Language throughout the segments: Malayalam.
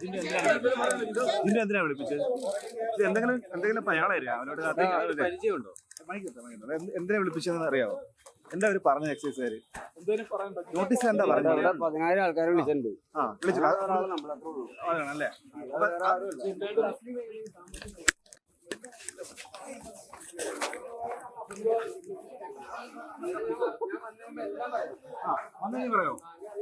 ഇതിന്റെ എന്തിനാ വിളിപ്പിച്ചത് ഇത് എന്തെങ്കിലും എന്തെങ്കിലും ഇപ്പൊ അയാളായിരിക്കും അവനോട് പരിചയമുണ്ടോ? എന്തിനാ വിളിപ്പിച്ചതെന്ന് അറിയാവോ? എന്താ അവർ പറഞ്ഞ എക്സൈസുകാര് എന്തേലും പറയാൻ പറ്റും നോട്ടീസ് എന്താ പറഞ്ഞത്? പതിനായിരം ആൾക്കാരെ വിളിച്ചിട്ടുണ്ട്. ആ വിളിച്ചു പറയോ?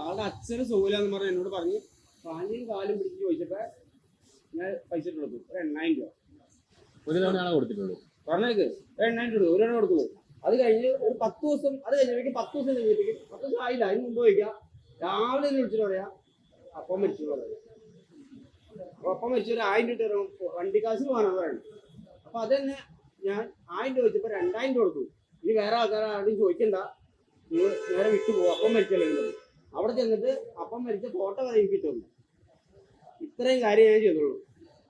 ആളുടെ അച്ഛന് സുഖമില്ലാന്ന് പറഞ്ഞ എന്നോട് പറഞ്ഞു പാഞ്ഞും കാലും പിടിച്ച് ചോദിച്ചപ്പോ ഞാൻ പൈസ ഇട്ട് കൊടുത്തു ഒരു എണ്ണായിരം രൂപ. ഒരു തവണയാണ് കൊടുത്തിട്ടുള്ളൂ. പറഞ്ഞേക്ക് ഒരു എണ്ണായിരം രൂപ ഒരു തവണ കൊടുക്കുള്ളൂ അത് കഴിഞ്ഞ് ഒരു പത്ത് ദിവസം അത് കഴിഞ്ഞപ്പോഴേക്കും പത്ത് ദിവസം കഴിഞ്ഞപ്പോഴേക്കും പത്ത് ദിവസം ആയില്ല അതിന് മുമ്പ് ചോദിക്കാം. രാവിലെ തന്നെ വിളിച്ചിട്ട് പറയാ അപ്പം മരിച്ചു പറയാം അപ്പൊ മരിച്ചൊരു ഒരു ആയിരം രൂപ തരും വണ്ടിക്കാശിന് വേണം പറയണം അപ്പൊ അത് തന്നെ ഞാൻ ആയിരം രൂപ വെച്ചപ്പോ രണ്ടായിരം രൂപ കൊടുത്തു. ഇനി വേറെ ആൾക്കാരും ചോദിക്കണ്ട. നേരെ വിട്ടു പോകും അപ്പം മരിച്ചല്ലേ. അവിടെ ചെന്നിട്ട് അപ്പം മരിച്ച ഫോട്ടോ വരെ എനിക്ക് ഇത്രയും കാര്യം ഞാൻ ചെയ്തുള്ളൂ.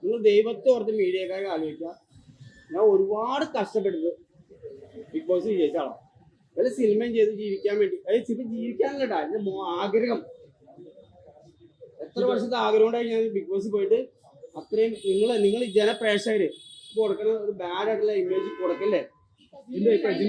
നിങ്ങൾ ദൈവത്തെ ഓർത്ത് മീഡിയക്കാരെ ആലോചിക്കുക. ഞാൻ ഒരുപാട് കഷ്ടപ്പെട്ടത് ബിഗ് ബോസ് വിജയിച്ച ആളാണ് വല്ല സിനിമയും ചെയ്ത് ജീവിക്കാൻ വേണ്ടി. അതായത് സിനിമ ജീവിക്കാനല്ലട്ടാ. എന്റെ ആഗ്രഹം. എത്ര വർഷത്തെ ആഗ്രഹം കൊണ്ടായി ഞാൻ ബിഗ് ബോസിൽ പോയിട്ട് അത്രയും നിങ്ങൾ നിങ്ങൾ ജനപ്രേക്ഷകര് കൊടുക്കുന്ന ഒരു ബാഡ് ആയിട്ടുള്ള ഇമേജ് കൊടുക്കല്ലേ?